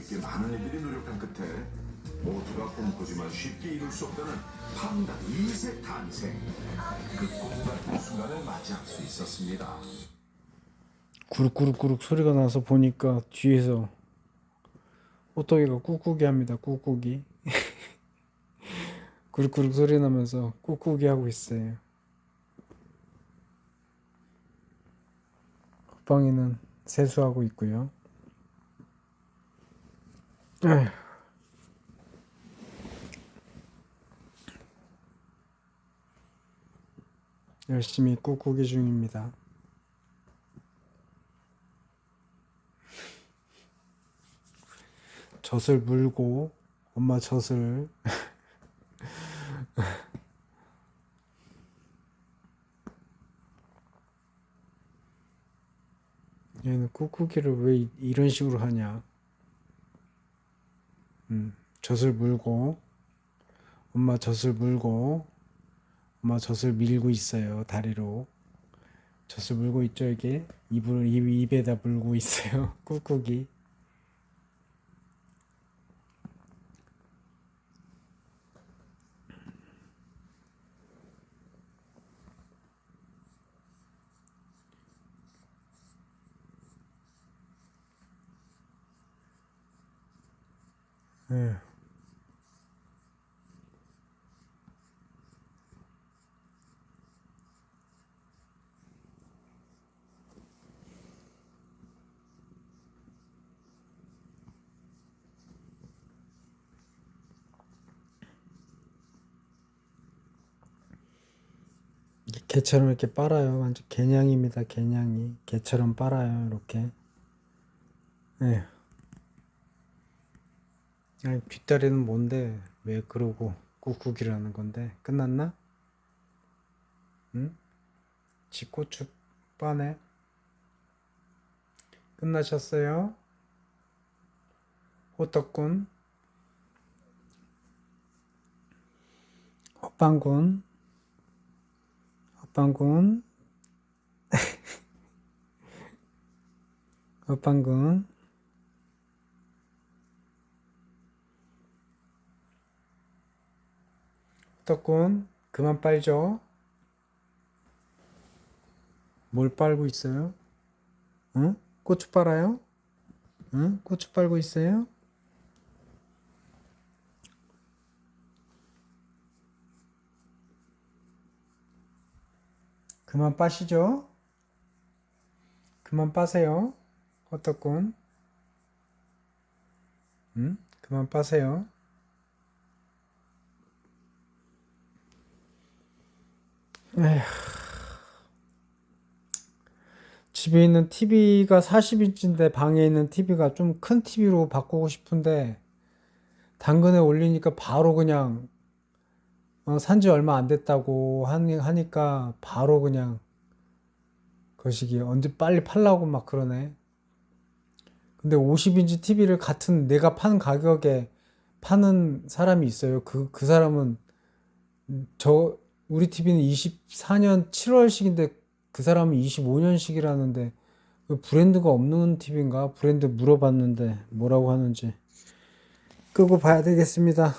수 있게 많은 이들이 노력한 끝에 모두가 꿈꾸지만 쉽게 이룰 수 없다는 판다 2세 탄생 그꿈 같은 순간을 맞이할 수 있었습니다. 구룩구룩구룩 소리가 나서 보니까 뒤에서 호떡이가 꾹꾹이 합니다. 꾹꾹이. 구룩구룩 소리 나면서 꾹꾹이 하고 있어요. 호빵이는 세수하고 있고요. 에휴. 열심히 꾹꾹이 중입니다. 젖을 물고 엄마 젖을 얘는 꾹꾹이를 왜 이- 이런 식으로 하냐 음, 젖을 물고 엄마 젖을 물고 엄마 젖을 밀고 있어요 다리로. 젖을 물고 있죠 이게? 입을 입, 입에다 물고 있어요 꾹꾹이 예. 개처럼 이렇게 빨아요. 완전 개냥입니다. 개냥이. 개처럼 빨아요. 이렇게. 예. 아니, 뒷다리는 뭔데? 왜 그러고 꾹꾹이라는 건데? 끝났나? 응? 지고추 빠네? 끝나셨어요? 호떡군? 호빵군? 호빵군? 호빵군? 호떡군? 그만 빨죠? 뭘 빨고 있어요? 응? 고추 빨아요? 응? 고추 빨고 있어요? 그만 빠시죠? 그만 빠세요. 호떡군. 응? 그만 빠세요. 집에 있는 TV가 40인치인데 방에 있는 TV가 좀 큰 TV로 바꾸고 싶은데 당근에 올리니까 바로 그냥 어, 산지 얼마 안 됐다고 하니, 하니까 바로 그냥 거시기 언제 빨리 팔라고 막 그러네. 근데 50인치 TV를 같은 내가 판 가격에 파는 사람이 있어요. 그, 그 사람은 저 우리 TV는 24년 7월식인데 그 사람은 25년식이라는데 그 브랜드가 없는 TV인가? 브랜드 물어봤는데 뭐라고 하는지 끄고 봐야 되겠습니다.